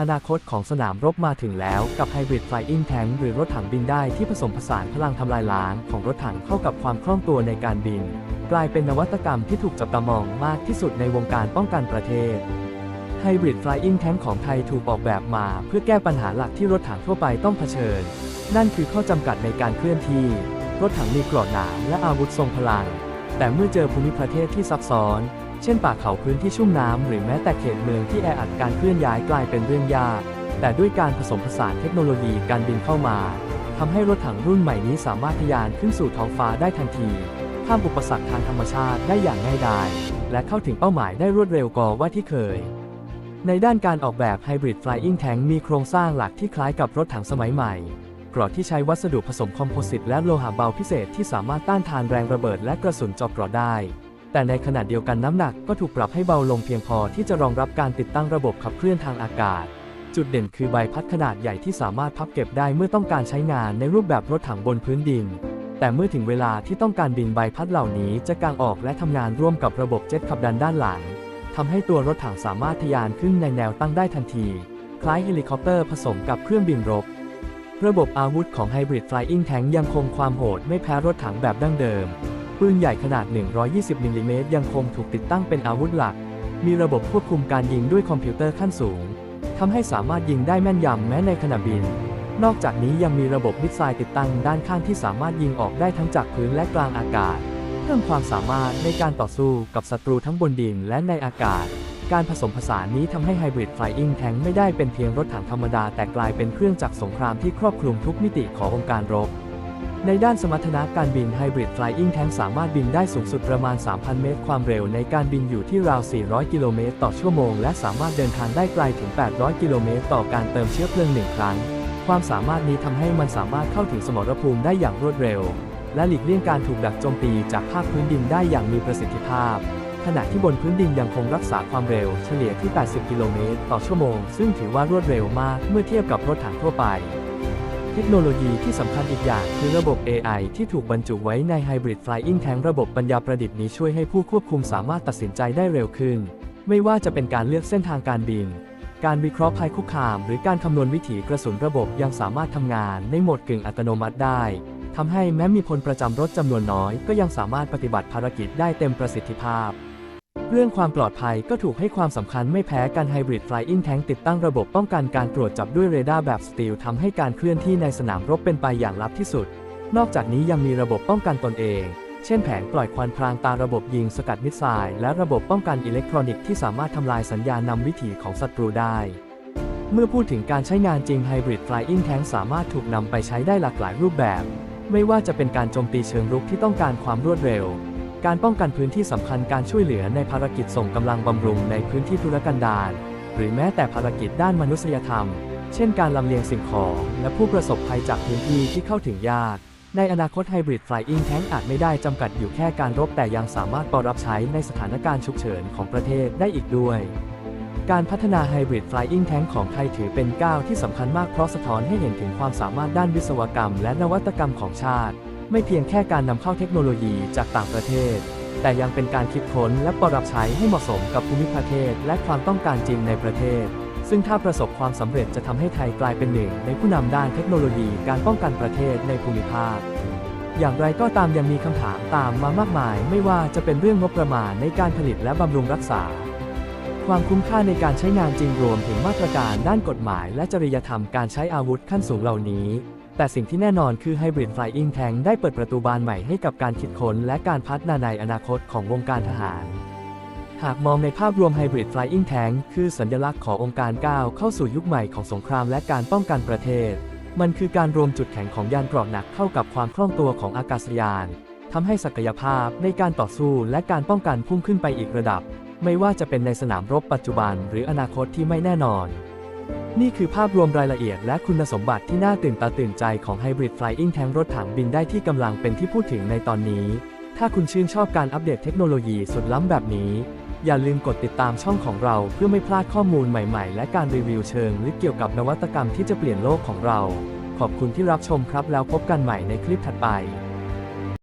อนาคตของสนามรบมาถึงแล้วกับ Hybrid Flying Tank หรือรถถังบินได้ที่ผสมผสานพลังทำลายล้างของรถถังเข้ากับความคล่องตัวในการบิน กลายเป็นนวัตกรรมที่ถูกจับตามองมากที่สุดในวงการป้องกันประเทศ Hybrid Flying Tank ของไทยถูกออกแบบมาเพื่อแก้ปัญหาหลักที่รถถังทั่วไปต้องเผชิญ นั่นคือข้อจำกัดในการเคลื่อนที่ รถถังมีเกราะหนาและอาวุธทรงพลัง แต่เมื่อเจอภูมิประเทศที่ซับซ้อน เช่นป่าเขาพื้นที่ชุ่มน้ำหรือแม้แต่เขตเมืองที่แออัดการเคลื่อนย้ายกลายเป็นเรื่องยาก แต่ด้วยการผสมผสานเทคโนโลยีการบินเข้ามาทำให้รถถังรุ่นใหม่นี้สามารถทะยานขึ้นสู่ท้องฟ้าได้ทันทีข้ามอุปสรรคทางธรรมชาติได้อย่างง่ายดาย และเข้าถึงเป้าหมายได้รวดเร็วกว่าว่าที่เคย ในด้านการออกแบบ Hybrid Flying Tank มีโครงสร้างหลักที่คล้ายกับรถถังสมัยใหม่เกราะที่ใช้วัสดุผสมคอมโพสิตและโลหะเบาพิเศษที่สามารถต้านทานแรงระเบิดและกระสุนเจอบเกราะได้ แต่ในขณะเดียวกันน้ำหนักก็ถูกปรับให้เบาลงเพียงพอที่จะรองรับการติดตั้งระบบขับเคลื่อนทางอากาศ จุดเด่นคือใบพัดขนาดใหญ่ที่สามารถพับเก็บได้เมื่อต้องการใช้งานในรูปแบบรถถังบนพื้นดิน แต่เมื่อถึงเวลาที่ต้องการบินใบพัดเหล่านี้จะกางออกและทำงานร่วมกับระบบเจ็ตขับดันด้านหลังทำให้ตัวรถถังสามารถทะยานขึ้นในแนวตั้งได้ทันที คล้ายเฮลิคอปเตอร์ผสมกับเครื่องบินรบ ระบบอาวุธของ Hybrid Flying Tank ยังคงความโหดไม่แพ้รถถังแบบดั้งเดิม ปืนใหญ่ขนาด 120มิลลิเมตรยังคงถูกติดตั้งเป็นอาวุธหลัก มีระบบควบคุมการยิงด้วยคอมพิวเตอร์ขั้นสูง ทำให้สามารถยิงได้แม่นยำแม้ในขณะบิน นอกจากนี้ยังมีระบบมิสไซล์ติดตั้งด้านข้างที่สามารถยิงออกได้ทั้งจากพื้นและกลางอากาศ เพิ่มความสามารถในการต่อสู้กับศัตรูทั้งบนดินและในอากาศ การผสมผสานนี้ทำให้ Hybrid Flying Tank ไม่ได้เป็นเพียงรถถังธรรมดาแต่กลายเป็นเครื่องจักรสงครามที่ครอบคลุมทุกมิติขององค์การรบ ในด้านสมรรถนะการบิน Hybrid Flying Tank สามารถบินได้สูงสุดประมาณ 3,000 เมตร ความเร็วในการบินอยู่ที่ราว 400 กิโลเมตรต่อชั่วโมง และสามารถเดินทางได้ไกลถึง 800 กิโลเมตรต่อการเติมเชื้อเพลิงหนึ่งครั้ง ความสามารถนี้ทำให้มันสามารถเข้าถึงสมรภูมิได้อย่างรวดเร็ว และหลีกเลี่ยงการถูกดักโจมตีจากภาคพื้นดินได้อย่างมีประสิทธิภาพ ขณะที่บนพื้นดินยังคงรักษาความเร็วเฉลี่ยที่ 80 กิโลเมตรต่อชั่วโมง ซึ่งถือว่ารวดเร็วมากเมื่อเทียบกับรถถังทั่วไป เทคโนโลยีที่สำคัญอีกอย่างคือระบบ AI ที่ถูกบรรจุไว้ใน Hybrid Flying Tank ระบบปัญญาประดิษฐ์นี้ช่วยให้ผู้ควบคุมสามารถตัดสินใจได้เร็วขึ้น ไม่ว่าจะเป็นการเลือกเส้นทางการบิน การวิเคราะห์ภัยคุกคาม หรือการคำนวณวิถีกระสุนระบบยังสามารถทำงานในโหมดกึ่งอัตโนมัติได้ทำให้แม้มีพลประจำรถจำนวนน้อย ก็ยังสามารถปฏิบัติภารกิจได้เต็มประสิทธิภาพ เรื่องความปลอดภัยก็ถูกให้ความสำคัญไม่แพ้กัน Hybrid Flying Tank ติดตั้งระบบป้องกันการตรวจจับด้วยเรดาร์แบบสตีลทำให้การเคลื่อนที่ในสนามรบเป็นไปอย่างลับที่สุด นอกจากนี้ยังมีระบบป้องกันตนเอง เช่นแผงปล่อยควันพรางตาระบบยิงสกัดมิสไซล์และระบบป้องกันอิเล็กทรอนิกส์ที่สามารถทำลายสัญญาณนำวิถีของศัตรูได้ เมื่อพูดถึงการใช้งานจริง Hybrid Flying Tank สามารถถูกนำไปใช้ได้หลากหลายรูปแบบ ไม่ว่าจะเป็นการโจมตีเชิงรุกที่ต้องการความรวดเร็ว การป้องกันพื้นที่สำคัญการช่วยเหลือในภารกิจส่งกำลังบำรุงในพื้นที่ทุรกันดารหรือแม้แต่ภารกิจด้านมนุษยธรรม เช่นการลำเลียงสิ่งของและผู้ประสบภัยจากพื้นที่ที่เข้าถึงยาก ในอนาคต Hybrid Flying Tank อาจไม่ได้จำกัดอยู่แค่การรบแต่ยังสามารถปรับใช้ในสถานการณ์ฉุกเฉินของประเทศได้อีกด้วยการพัฒนา Hybrid Flying Tank ของไทยถือเป็นก้าวที่สำคัญมากเพราะสะท้อนให้เห็นถึงความสามารถด้านวิศวกรรมและนวัตกรรมของชาติ ไม่เพียงแค่การนำเข้าเทคโนโลยีจากต่างประเทศ แต่ยังเป็นการคิดค้นและปรับใช้ให้เหมาะสมกับภูมิประเทศ และความต้องการจริงในประเทศ ซึ่งถ้าประสบความสำเร็จจะทำให้ไทยกลายเป็นหนึ่ง ในผู้นำด้านเทคโนโลยีการป้องกันประเทศในภูมิภาคอย่างไรก็ตามยังมีคำถามตามมามากมาย ไม่ว่าจะเป็นเรื่องงบประมาณในการผลิตและบำรุงรักษา ความคุ้มค่าในการใช้งานจริงรวมถึงมาตรการด้านกฎหมาย และจริยธรรมการใช้อาวุธขั้นสูงเหล่านี้ แต่สิ่งที่แน่นอนคือ Hybrid Flying Tank ได้เปิดประตูบานใหม่ให้กับการคิดค้นและการพัฒนาในอนาคตของวงการทหาร หากมองในภาพรวม Hybrid Flying Tank คือสัญลักษณ์ขององค์การก้าวเข้าสู่ยุคใหม่ของสงครามและการป้องกันประเทศ มันคือการรวมจุดแข็งของยานเกราะหนักเข้ากับความคล่องตัวของอากาศยานทำให้ศักยภาพในการต่อสู้และการป้องกันพุ่งขึ้นไปอีกระดับ ไม่ว่าจะเป็นในสนามรบปัจจุบันหรืออนาคตที่ไม่แน่นอน นี่คือภาพรวมรายละเอียดและคุณสมบัติที่น่าตื่นตาตื่นใจของ Hybrid Flying Tank รถถังบินได้ที่กำลังเป็นที่พูดถึงในตอนนี้ ถ้าคุณชื่นชอบการอัปเดตเทคโนโลยีสุดล้ำแบบนี้ อย่าลืมกดติดตามช่องของเราเพื่อไม่พลาดข้อมูลใหม่ๆ และการรีวิวเชิงลึกเกี่ยวกับนวัตกรรมที่จะเปลี่ยนโลกของเรา ขอบคุณที่รับชมครับแล้วพบกันใหม่ในคลิปถัดไป